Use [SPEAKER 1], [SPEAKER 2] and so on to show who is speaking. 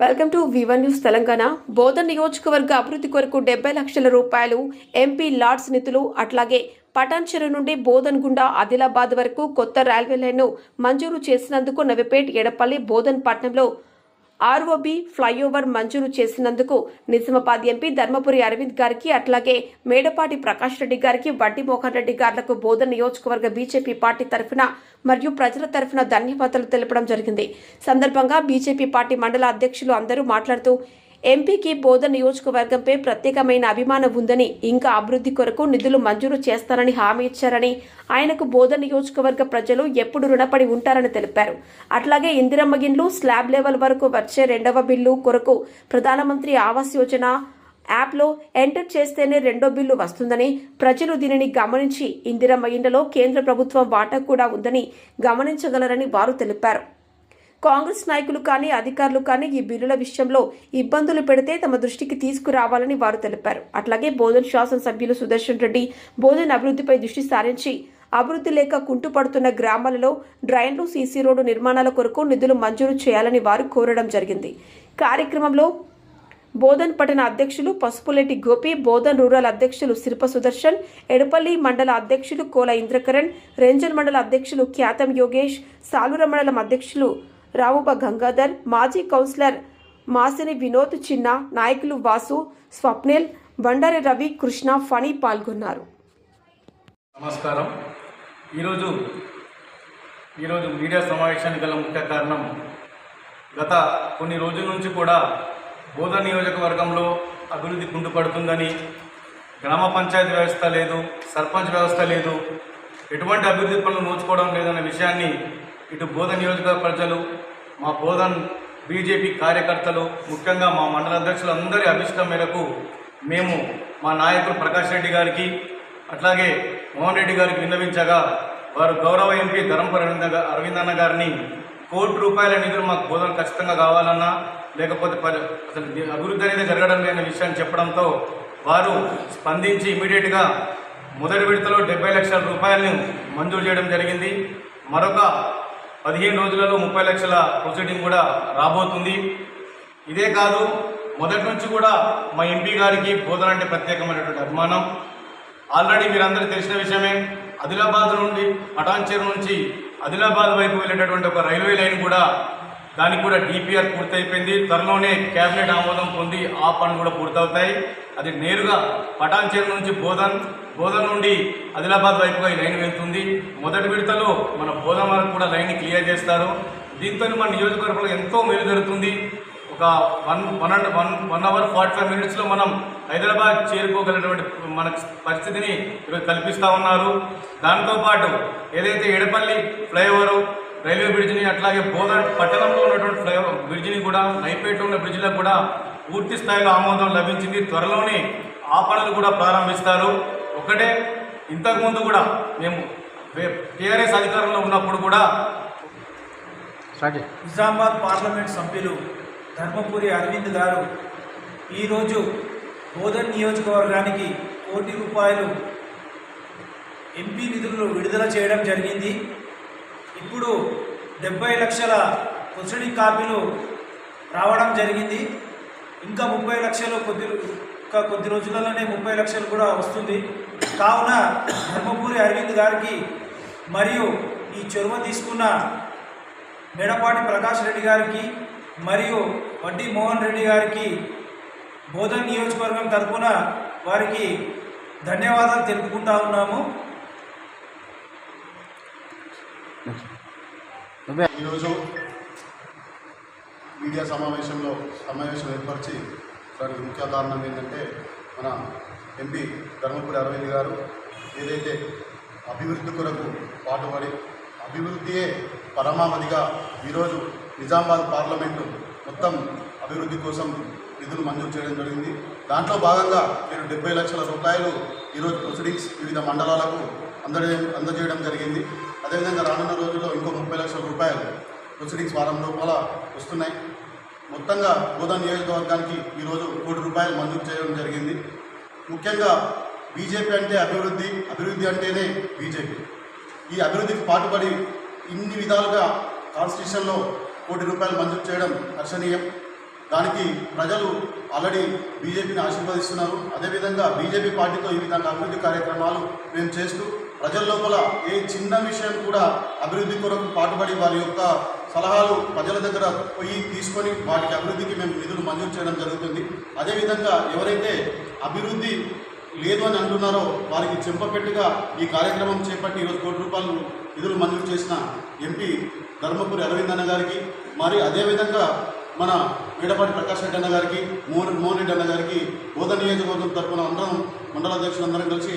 [SPEAKER 1] Welcome to వివన్ news Telangana. Bodhan నియోజకవర్గ అభివృద్ధి కొరకు డెబ్బై లక్షల రూపాయలు ఎంపీ లార్డ్స్ నిధులు అట్లాగే పటాన్చెరు నుండి బోధన్ గుండా ఆదిలాబాద్ వరకు కొత్త రైల్వే లైన్ను మంజూరు చేసినందుకు నవిపేట్ ఎడపల్లి బోధన్ పట్నంలో ఆర్ఓబి ఫ్లైఓవర్ మంజూరు చేసినందుకు నిజామాబాద్ ఎంపీ ధర్మపురి అరవింద్ గారికి అట్లాగే మేడపాటి ప్రకాష్ రెడ్డి గారికి వడ్డీ మోహన్ రెడ్డి గారులకు బోధన నియోజకవర్గ బీజేపీ పార్టీ తరఫున మరియు ప్రజల తరఫున ధన్యవాదాలు తెలపడం జరిగింది. సందర్భంగా బీజేపీ పార్టీ మండల అధ్యక్షులు అందరూ మాట్లాడుతూ ఎంపీకి బోధ నియోజకవర్గంపై ప్రత్యేకమైన అభిమానం ఉందని ఇంకా అభివృద్ధి కొరకు నిధులు మంజూరు చేస్తారని హామీ ఇచ్చారని ఆయనకు బోధ నియోజకవర్గ ప్రజలు ఎప్పుడు రుణపడి ఉంటారని తెలిపారు. అట్లాగే ఇందిరమ్మ గిన్లు స్లాబ్ లెవెల్ వరకు వచ్చే రెండవ బిల్లు కొరకు ప్రధానమంత్రి ఆవాస్ యోజన యాప్లో ఎంటర్ చేస్తేనే రెండో బిల్లు వస్తుందని ప్రజలు దీనిని గమనించి ఇందిరమ్మ ఇండలో కేంద్ర ప్రభుత్వం వాటా కూడా ఉందని గమనించగలరని వారు తెలిపారు. కాంగ్రెస్ నాయకులు కానీ అధికారులు కానీ ఈ బిల్లుల విషయంలో ఇబ్బందులు పెడితే తమ దృష్టికి తీసుకురావాలని వారు తెలిపారు. అట్లాగే బోధన్ శాసనసభ్యులు సుదర్శన్ రెడ్డి బోధన్ అభివృద్ధిపై దృష్టి సారించి అభివృద్ధి లేక కుంటుపడుతున్న గ్రామాలలో డ్రైన్లు సీసీ రోడ్డు నిర్మాణాల కొరకు నిధులు మంజూరు చేయాలని వారు కోరడం జరిగింది. కార్యక్రమంలో బోధన్ పట్టణ అధ్యక్షులు పసుపులేటి గోపి బోధన్ రూరల్ అధ్యక్షులు శిల్ప సుదర్శన్ ఎడపల్లి మండల అధ్యక్షులు కోల ఇంద్రకరణ్ రేంజర్ మండల అధ్యక్షులు ఖ్యాతం యోగేష్ సాలూర మండలం అధ్యక్షులు రావుబ గంగాధర్ మాజీ కౌన్సిలర్ మాసిని వినోద్ చిన్న నాయకులు వాసు స్వప్నిల్ బండారి రవి కృష్ణ ఫణి పాల్గొన్నారు.
[SPEAKER 2] నమస్కారం. ఈరోజు ఈరోజు మీడియా సమావేశానికి గల ముఖ్య కారణం గత కొన్ని రోజుల నుంచి కూడా బోధ నియోజకవర్గంలో అభివృద్ధి కుంటుపడుతుందని గ్రామ పంచాయతీ వ్యవస్థ లేదు సర్పంచ్ వ్యవస్థ లేదు ఎటువంటి అభివృద్ధి పనులు నోచుకోవడం లేదన్న విషయాన్ని ఇటు బోధన నియోజకవర్గ ప్రజలు మా బోధన్ బీజేపీ కార్యకర్తలు ముఖ్యంగా మా మండల అధ్యక్షులు అందరి అభిష్టం మేరకు మేము మా నాయకుడు ప్రకాష్ రెడ్డి గారికి అట్లాగే మోహన్ రెడ్డి గారికి విన్నవించగా వారు గౌరవ ఎంపీ ధరంపర అరవింద అన్న గారిని కోటి రూపాయల నిధులు మాకు బోధన ఖచ్చితంగా కావాలన్నా లేకపోతే అసలు అభివృద్ధి అనేది జరగడం లేని విషయాన్ని చెప్పడంతో వారు స్పందించి ఇమీడియట్గా మొదటి విడతలో డెబ్బై లక్షల రూపాయలను మంజూరు చేయడం జరిగింది. మరొక పదిహేను రోజులలో ముప్పై లక్షల ప్రొసీడింగ్ కూడా రాబోతుంది. ఇదే కాదు మొదటి నుంచి కూడా మా ఎంపీ గారికి బోధన అంటే ప్రత్యేకమైనటువంటి అభిమానం. ఆల్రెడీ మీరందరూ తెలిసిన విషయమే ఆదిలాబాద్ నుండి పటాన్చేరు నుంచి ఆదిలాబాద్ వైపు వెళ్ళేటటువంటి ఒక రైల్వే లైన్ కూడా దానికి కూడా డిపిఆర్ పూర్తయిపోయింది. త్వరలోనే క్యాబినెట్ ఆమోదం పొంది ఆ పనులు కూడా పూర్తవుతాయి. అది నేరుగా పటాన్చేరు నుంచి బోధన్ బోధన్ నుండి ఆదిలాబాద్ వైపుగా ఈ లైన్ వెళ్తుంది. మొదటి విడతలో మన బోధన్ వరకు కూడా లైన్ క్లియర్ చేస్తారు. దీంతో మన నియోజకవర్గంలో ఎంతో మేలు జరుగుతుంది. ఒక one one and one one hour forty five మినిట్స్లో మనం హైదరాబాద్ చేరుకోగలిగినటువంటి మన పరిస్థితిని ఈరోజు కల్పిస్తూ ఉన్నారు. దాంతోపాటు ఏదైతే ఎడపల్లి ఫ్లైఓవరు రైల్వే బ్రిడ్జిని అట్లాగే బోధన్ పట్టణంలో ఉన్నటువంటి ఫ్లైఓవర్ బ్రిడ్జిని కూడా నైపేటలో ఉన్న బ్రిడ్జిలకు కూడా పూర్తి స్థాయిలో ఆమోదం లభించింది. త్వరలోనే ఆ పనులు కూడా ప్రారంభిస్తారు. ఒకటే ఇంతకుముందు కూడా మేము టీఆర్ఎస్ అధికారంలో ఉన్నప్పుడు కూడా
[SPEAKER 3] నిజామాబాద్ పార్లమెంట్ సభ్యులు ధర్మపురి అరవింద్ గారు ఈరోజు బోధన్ నియోజకవర్గానికి కోటి రూపాయలు ఎంపీ నిధులను విడుదల చేయడం జరిగింది. ఇప్పుడు డెబ్బై లక్షల ప్రొసీడింగ్ కాపీలు రావడం జరిగింది. ఇంకా ముప్పై లక్షలు కొద్ది ఇంకా కొద్ది రోజులలోనే ముప్పై లక్షలు కూడా వస్తుంది. కావున ధర్మపురి అరవింద్ గారికి మరియు ఈ చొరవ తీసుకున్న మేడపాటి ప్రకాష్ రెడ్డి గారికి మరియు వడ్డీ మోహన్ రెడ్డి గారికి బోధన్ నియోజకవర్గం తరఫున వారికి ధన్యవాదాలు తెలుపుకుంటా ఉన్నాము.
[SPEAKER 4] ఈరోజు మీడియా సమావేశంలో సమావేశం ఏర్పరిచి దానికి ముఖ్య కారణం ఏంటంటే మన ఎంపీ ధర్మపురి అరవింద్ గారు ఏదైతే అభివృద్ధి కొరకు పాటుపడి అభివృద్ధియే పరమావధిగా ఈరోజు నిజామాబాద్ పార్లమెంటు మొత్తం అభివృద్ధి కోసం నిధులు మంజూరు చేయడం జరిగింది. దాంట్లో భాగంగా నేను డెబ్బై లక్షల రూపాయలు ఈరోజు ప్రొసీడింగ్స్ వివిధ మండలాలకు అందజే అందజేయడం జరిగింది. అదేవిధంగా రానున్న రోజుల్లో ఇంకో ముప్పై లక్షల రూపాయలు ప్రొసీడింగ్స్ వారం లోపల వస్తున్నాయి. మొత్తంగా గోదా నియోజకవర్గానికి ఈరోజు కోటి రూపాయలు మంజూరు చేయడం జరిగింది. ముఖ్యంగా బీజేపీ అంటే అభివృద్ధి అభివృద్ధి అంటేనే బీజేపీ. ఈ అభివృద్ధికి పాటుపడి ఇన్ని విధాలుగా కాన్స్టిట్యూషన్లో కోటి రూపాయలు మంజూరు చేయడం హర్షణీయం. దానికి ప్రజలు ఆల్రెడీ బీజేపీని ఆశీర్వదిస్తున్నారు. అదేవిధంగా బీజేపీ పార్టీతో ఈ విధంగా అభివృద్ధి కార్యక్రమాలు మేము చేస్తూ ప్రజల లోపల ఏ చిన్న విషయం కూడా అభివృద్ధి కొరకు పాటుపడి వారి యొక్క సలహాలు ప్రజల దగ్గర పోయి తీసుకొని వాటికి అభివృద్ధికి మేము నిధులు మంజూరు చేయడం జరుగుతుంది. అదేవిధంగా ఎవరైతే అభివృద్ధి లేదు అని అంటున్నారో వారికి చెంపపెట్టుగా ఈ కార్యక్రమం చేపట్టి ఈరోజు కోటి రూపాయలు నిధులు మంజూరు చేసిన ఎంపీ ధర్మపురి అరవింద్ అన్న గారికి మరి అదేవిధంగా మన వీడపాటి ప్రకాష్ రెడ్డి అన్న గారికి మోహన్ మోహన్ రెడ్డి అన్న గారికి బోధ నియోజకవర్గం తరఫున అందరం మండల అధ్యక్షులందరం కలిసి